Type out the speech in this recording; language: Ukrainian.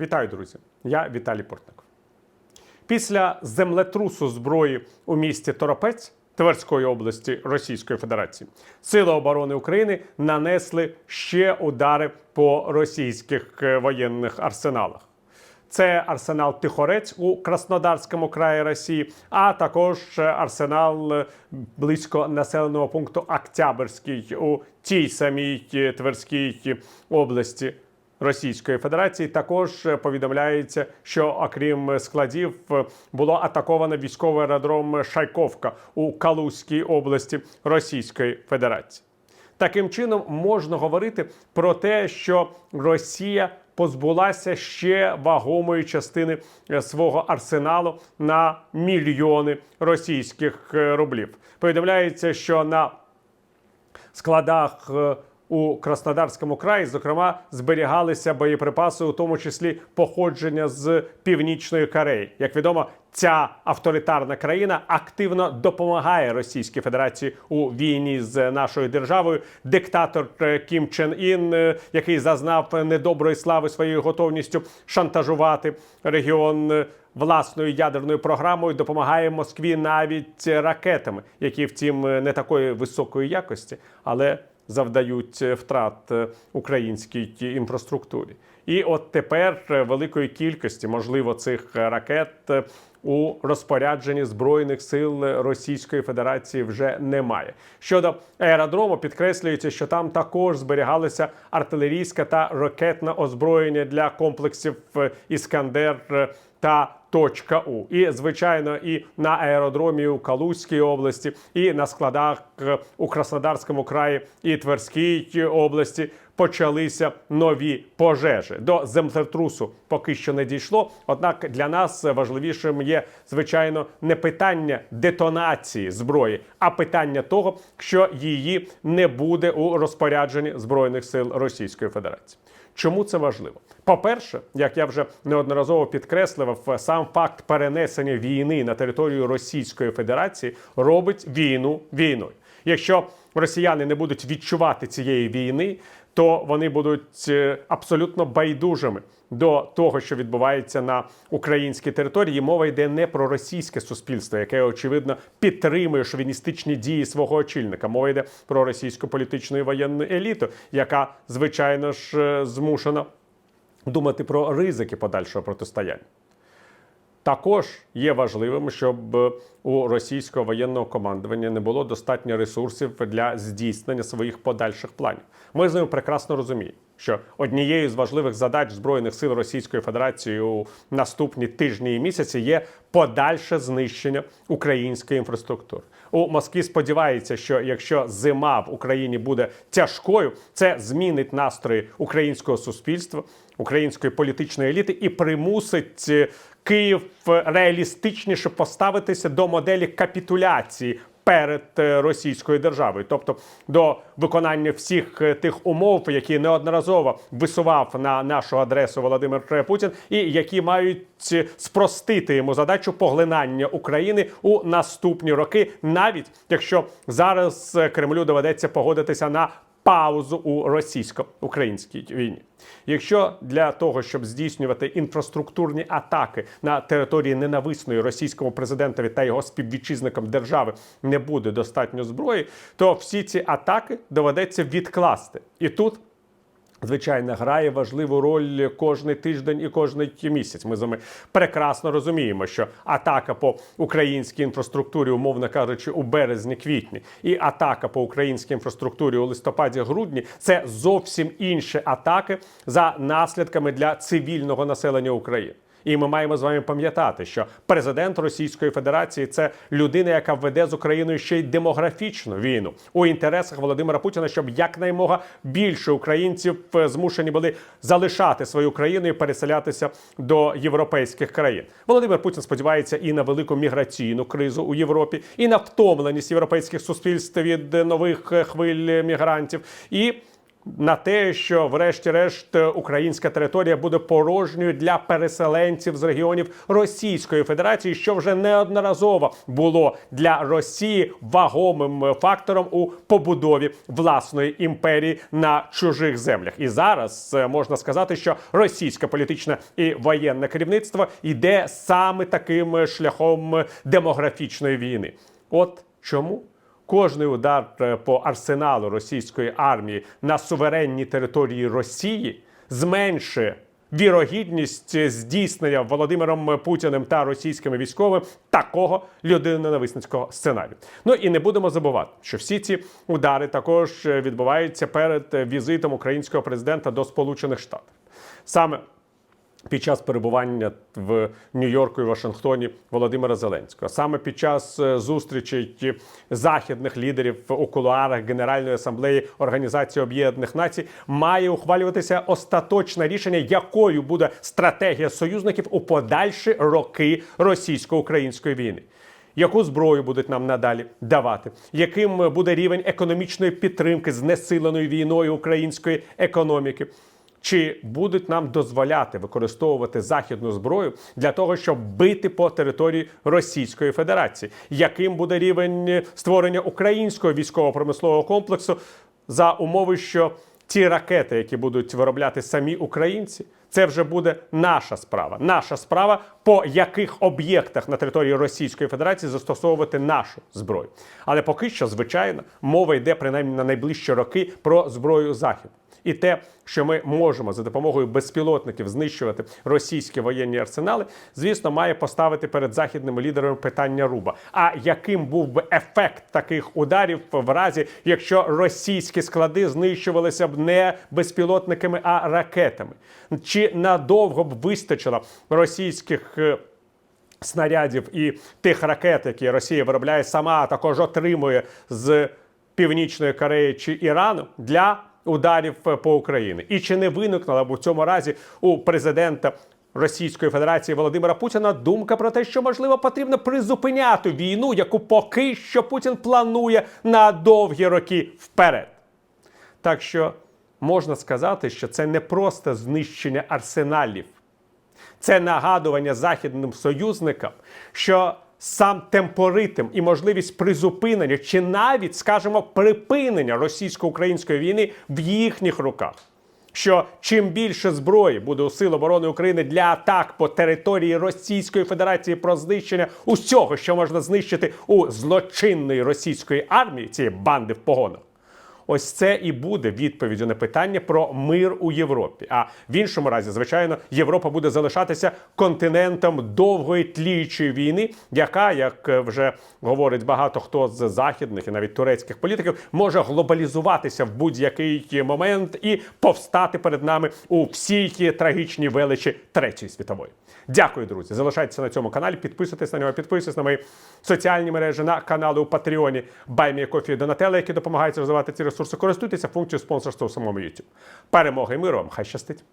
Вітаю, друзі! Я Віталій Портник. Після землетрусу зброї у місті Торопець Тверської області Російської Федерації Сили оборони України нанесли ще удари по російських е, воєнних арсеналах. Це арсенал Тихорець у Краснодарському краї Росії, а також е, арсенал е, близько населеного пункту Октябрьський у тій самій Тверській області Російської Федерації. Також повідомляється, що окрім складів було атаковано військовий аеродром Шайковка у Калузькій області Російської Федерації. Таким чином можна говорити про те, що Росія позбулася ще вагомої частини е, свого арсеналу на мільйони російських е, рублів. Повідомляється, що на складах е, у Краснодарському краї, зокрема, зберігалися боєприпаси, у тому числі походження з північної Кореї. Як відомо, ця авторитарна країна активно допомагає Російській Федерації у війні з нашою державою. Диктатор е, Кім Чен Ін, е, який зазнав недоброї слави своєю готовністю шантажувати регіон. е, Власною ядерною програмою допомагає Москві навіть ракетами, які, втім, не такої високої якості, але завдають е, втрат е, українській інфраструктурі. І от тепер е, великої кількості, можливо, цих ракет у розпорядженні збройних сил Російської Федерації вже немає. Щодо аеродрому, підкреслюється, що там також зберігалося артилерійське та ракетне озброєння для комплексів Іскандер та У. І звичайно, і на аеродромі у Калузькій області, і на складах е, у Краснодарському краї і Тверській області почалися нові пожежі. До землетрусу поки що не дійшло. Однак для нас важливішим є звичайно не питання детонації зброї, а питання того, що її не буде у розпорядженні збройних сил Російської Федерації. Чому це важливо? По-перше, як я вже неодноразово підкреслював, сам факт перенесення війни на територію Російської Федерації робить війну війною. Якщо росіяни не будуть відчувати цієї війни, то вони будуть е, абсолютно байдужими до того, що відбувається на українській території. Мова йде не про російське суспільство, яке очевидно підтримує шовіністичні дії свого очільника. Мова йде про російську політичну і воєнну еліту, яка звичайно ж е, змушена думати про ризики подальшого протистояння. Також є важливим, щоб е, у російського воєнного командування не було достатньо ресурсів для здійснення своїх подальших планів. Ми з ними прекрасно розуміємо, що однією з важливих задач збройних сил Російської Федерації у наступні тижні і місяці є подальше знищення української інфраструктури. У Москві сподівається, що якщо зима в Україні буде тяжкою, це змінить настрої українського суспільства, української політичної еліти і примусить е, Київ реалістичніше поставитися до моделі капітуляції перед е, російською державою, тобто до виконання всіх е, тих умов, які неодноразово висував на нашу адресу Володимир Путін, і які мають е, спростити йому задачу поглинання України у наступні роки, навіть якщо зараз Кремлю доведеться погодитися на паузу у російсько-українській війні. Якщо для того, щоб здійснювати інфраструктурні атаки на території ненависної російському президентові та його співвітчизникам держави не буде достатньо зброї, то всі ці атаки доведеться відкласти. І тут Звичайно, грає важливу роль кожний тиждень і кожний місяць. Ми з вами прекрасно розуміємо, що атака по українській інфраструктурі, умовно кажучи, у березні-квітні, і атака по українській інфраструктурі у листопаді-грудні це зовсім інші атаки за наслідками для цивільного населення України. І ми маємо з вами пам'ятати, що президент Російської Федерації це людина, яка веде з Україною ще й демографічну війну у інтересах Володимира Путіна, щоб якнаймога більше українців е, змушені були залишати свою країну і переселятися до європейських країн. Володимир Путін сподівається і на велику міграційну кризу у Європі, і на втомленість європейських суспільств від нових е, хвиль мігрантів. І на те, що, врешті-решт, українська територія буде порожньою для переселенців з регіонів Російської Федерації, що вже неодноразово було для Росії вагомим фактором у побудові власної імперії на чужих землях. І зараз е, можна сказати, що російське політичне і воєнне керівництво йде саме таким шляхом демографічної війни. От чому? Кожний удар е, по арсеналу російської армії на суверенній території Росії зменшує вірогідність здійснення Володимиром Путіним та російськими військовими такого людиноненависницького сценарію. Ну і не будемо забувати, що всі ці удари також е, відбуваються перед е, візитом українського президента до Сполучених Штатів. Саме під час перебування в Нью-Йорку і Вашингтоні Володимира Зеленського, саме під час е, зустрічей західних лідерів у кулуарах Генеральної асамблеї Організації Об'єднаних Націй, має ухвалюватися остаточне рішення, якою буде стратегія союзників у подальші роки російсько-української війни. Яку зброю будуть нам надалі давати? Яким буде рівень економічної підтримки знесиленої війною української економіки? Чи будуть нам дозволяти використовувати західну зброю для того, щоб бити по території Російської Федерації? Яким буде рівень створення українського військово-промислового комплексу за умови, що ті ракети, які будуть виробляти самі українці, це вже буде наша справа. Наша справа, по яких об'єктах на території Російської Федерації застосовувати нашу зброю. Але поки що, звичайно, мова йде принаймні на найближчі роки про зброю захід. І те, що ми можемо за допомогою безпілотників знищувати російські воєнні арсенали, звісно, має поставити перед західними лідерами питання руба. А яким був би ефект таких ударів в разі, якщо російські склади знищувалися б не безпілотниками, а ракетами? Чи надовго б вистачило російських? е, снарядів і тих ракет, які Росія виробляє сама, а також отримує з Північної Кореї чи Ірану для ударів е, по Україні. І чи не виникнула б у цьому разі у президента Російської Федерації Володимира Путіна думка про те, що можливо потрібно призупиняти війну, яку поки що Путін планує на довгі роки вперед? Так що можна сказати, що це не просто знищення арсеналів. Це нагадування західним союзникам, що сам темпоритм і можливість призупинення чи навіть, скажімо, припинення російсько-української війни в їхніх руках. Що чим більше зброї буде у Сил оборони України для атак по території Російської Федерації про знищення усього, що можна знищити у злочинної російської армії, цієї банди в погонах, Ось це і буде відповіддю на питання про мир у Європі. А в іншому разі, звичайно, Європа буде залишатися континентом довгої тліючої війни, яка, як е, вже говорить багато хто з західних і навіть турецьких політиків, може глобалізуватися в будь-який момент і повстати перед нами у всій трагічній величі Третьої світової. Дякую, друзі. Залишайтеся на цьому каналі, підписуйтесь на нього, підписуйтесь на мої соціальні мережі, на канали у Патреоні Баймія Кофі Донателла, які допомагають розвивати ці ресурси. Користуйтеся функцією спонсорства у самому YouTube. Перемоги і миру вам! Хай щастить!